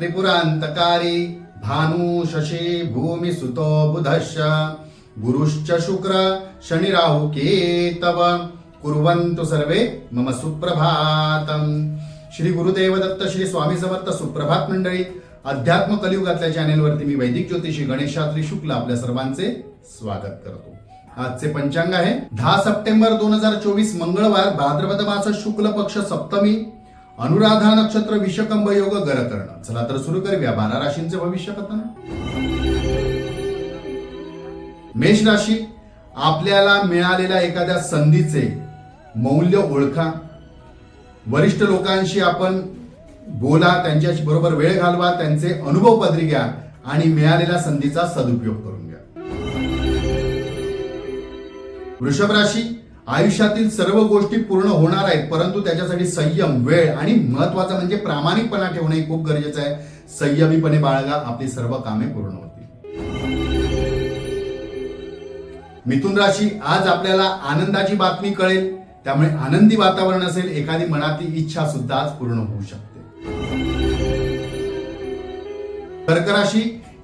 त्रिपुरांतकारी भानु शशी भूमि सुतो बुधश्च। गुरुश्च शुक्र शनि राहु केतव। कुर्वन्तु सर्वे मम सुप्रभातम। श्री गुरुदेव दत्त श्री स्वामी समर्थ सुप्रभात मंडळी अध्यात्म कलियुगातल्या चॅनेलवरती मी वैदिक ज्योतिषी गणेशात्री शुक्ल आपल्या सर्वांचे स्वागत करतो. आजचे पंचांग आहे. दहा सप्टेंबर दोन हजार चोवीस मंगळवार भाद्रपद मास शुक्ल पक्ष सप्तमी अनुराधा नक्षत्र विषकंभ योग गर करणं. चला तर सुरू करूया बारा राशींचे भविष्य कथन. मेष राशी आपल्याला मिळालेल्या एखाद्या संधीचे मौल्य ओळखा. वरिष्ठ लोकांशी आपण बोला त्यांच्याशी बरोबर वेळ घालवा त्यांचे अनुभव पदरी घ्या आणि मिळालेल्या संधीचा सदुपयोग करून घ्या. वृषभ राशी आयुष्यातील सर्व गोष्टी पूर्ण होणार आहेत परंतु त्याच्यासाठी संयम वेळ आणि महत्वाचं म्हणजे प्रामाणिकपणा ठेवणे हे खूप गरजेचं आहे. संयमीपणे बाळगा आपली सर्व कामे पूर्ण होतील. मिथुन राशी आज आपल्याला आनंदाची बातमी कळेल त्यामुळे आनंदी वातावरण असेल एखादी मनातली इच्छा सुद्धा आज पूर्ण होऊ शकते. कर्क राशी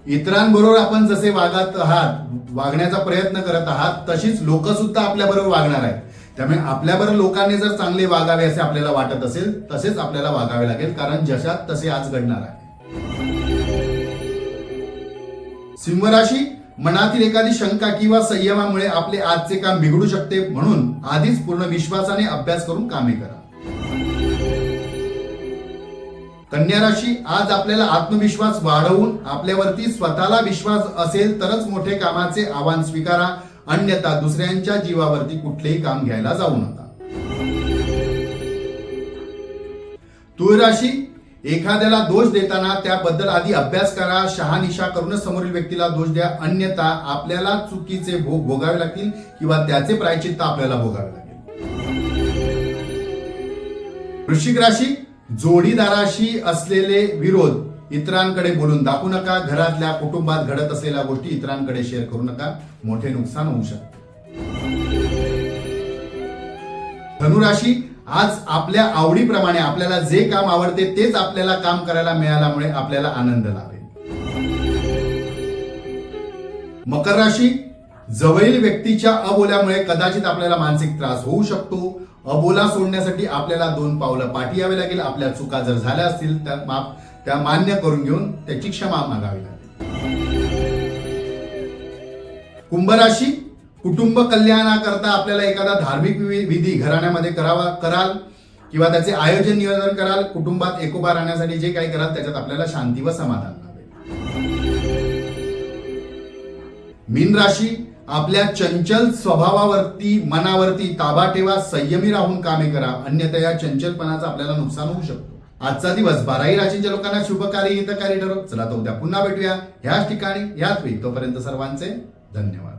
इतरांबरोबर आपण जसे वागत आहात वागण्याचा प्रयत्न करत आहात तशीच लोक सुद्धा आपल्याबरोबर वागणार आहेत. त्यामुळे आपल्याबरोबर लोकांनी जर चांगले वागावे असे आपल्याला वाटत असेल तसेच आपल्याला वागावे लागेल कारण जशात तसे आज घडणार आहे. सिंह राशी मनातील एखादी शंका किंवा संयमामुळे आपले आजचे काम बिघडू शकते म्हणून आधीच पूर्ण विश्वासाने अभ्यास करून कामे करा. कन्या राशी आज आपल्याला आत्मविश्वास वाढवून आपल्यावरती स्वतःला विश्वास असेल तरच मोठे कामाचे आव्हान स्वीकारा. अन्यथा दुसऱ्यांच्या जीवावरती कुठलेही काम घ्यायला जाऊ नका. तुळ राशी एखाद्याला दोष देताना त्याबद्दल आधी अभ्यास करा. शहानिशा करूनच समोरील व्यक्तीला दोष द्या. अन्यथा आपल्याला चुकीचे भोग भोगावे लागतील किंवा त्याचे प्रायचित्त आपल्याला भोगावे लागेल. वृश्चिक राशी जोडीदाराशी असलेले विरोध इतरांकडे बोलून दाखवू नका. घरातल्या कुटुंबात घडत असलेल्या गोष्टी इतरांकडे शेअर करू नका. मोठे नुकसान होऊ शकते. धनुराशी आज आपल्या आवडीप्रमाणे आपल्याला जे काम आवडते तेच आपल्याला काम करायला मिळाल्यामुळे आपल्याला आनंद लाभेल. मकर राशी जवळील व्यक्तीच्या अबोल्यामुळे कदाचित आपल्याला मानसिक त्रास होऊ शकतो. अबोला सोडण्यासाठी आपल्याला दोन पावलं पाठी यावे लागेल. आपल्या चुका जर झाल्या असतील त्या माप त्या मान्य करून घेऊन त्याची क्षमा मागावी लागेल. कुंभ राशी कुटुंब कल्याणाकरता आपल्याला एखादा धार्मिक वि- विधी घराण्यामध्ये करावा कराल किंवा त्याचे आयोजन नियोजन कराल कुटुंबात एकोपा राहण्यासाठी जे काही कराल त्याच्यात आपल्याला शांती व समाधान लाभेल. मीन राशी आपल्या चंचल स्वभावावरती मनावरती ताबा ठेवा संयमी राहून कामे करा. अन्यथा या चंचलपणाचं आपल्याला नुकसान होऊ शकतो. आजचा दिवस बाराही राशींच्या लोकांना शुभकारी हितकारी ठरव. चला तर उद्या पुन्हा भेटूया. ह्याच ठिकाणी ह्याच वेळी. तोपर्यंत सर्वांचे धन्यवाद.